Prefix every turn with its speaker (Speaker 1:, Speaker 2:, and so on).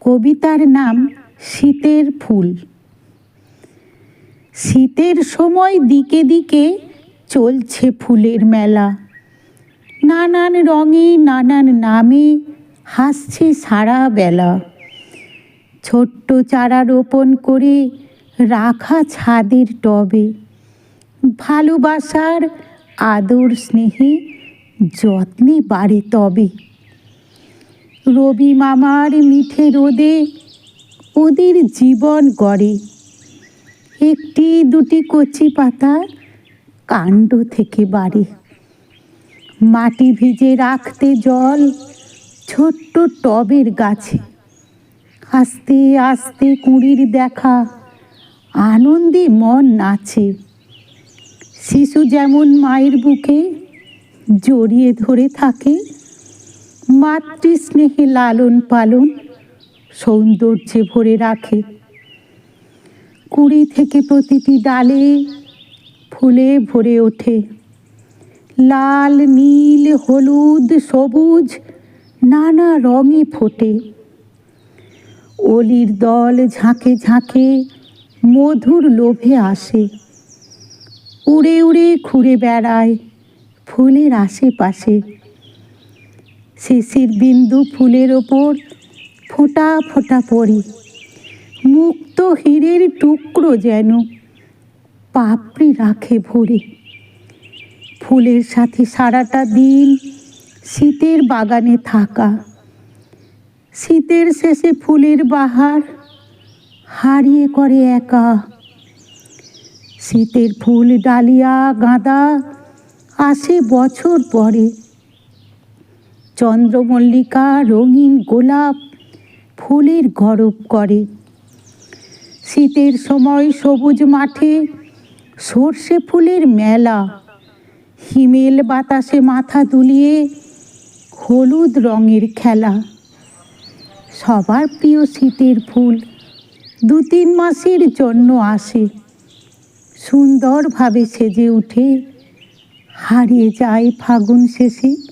Speaker 1: কবিতার নাম শীতের ফুল। শীতের সময় দিকে দিকে চলছে ফুলের মেলা। নানান রঙে, নানান নামে হাসছে সারা বেলা। ছোট্ট চারা রোপণ করে রাখা ছাদের টবে। ভালোবাসার আদর স্নেহে যত্নে বাড়ে তবে। রবি মামার মিঠে রোদে ওদের জীবন গড়ে। একটি দুটি কচি পাতা কাণ্ড থেকে বাড়ে। মাটি ভিজে রাখতে জল ছোট্ট টবের গাছে। আস্তে আস্তে কুঁড়ির দেখা আনন্দে মন নাচে। শিশু যেমন মায়ের বুকে জড়িয়ে ধরে থাকে মাতৃ স্নেহে লালন পালন সৌন্দর্যে ভরে রাখে। কুড়ি থেকে প্রতিটি ডালে ফুলে ভরে ওঠে। লাল, নীল, হলুদ, সবুজ নানা রঙে ফোটে। অলির দল ঝাঁকে ঝাঁকে মধুর লোভে আসে। উড়ে উড়ে ঘুরে বেড়ায় ফুলের আশেপাশে। শিশির বিন্দু ফুলের ওপর ফোঁটা ফোঁটা পড়ে। মুক্ত হীরের টুকরো যেন পাপড়ি রাখে ভরে। ফুলের সাথে সারাটা দিন শীতের বাগানে থাকা। শীতের শেষে ফুলের বাহার হারিয়ে করে একা। শীতের ফুল ডালিয়া গাঁদা আসে বছর পরে। চন্দ্রমল্লিকা রঙিন গোলাপ ফুলের গরব করে। শীতের সময় সবুজ মাঠে সর্ষে ফুলের মেলা। হিমেল বাতাসে মাথা দুলিয়ে হলুদ রঙের খেলা। সবার প্রিয় শীতের ফুল দু তিন মাসের জন্য আসে। সুন্দরভাবে সেজে উঠে, হারিয়ে যায় ফাগুন শেষে।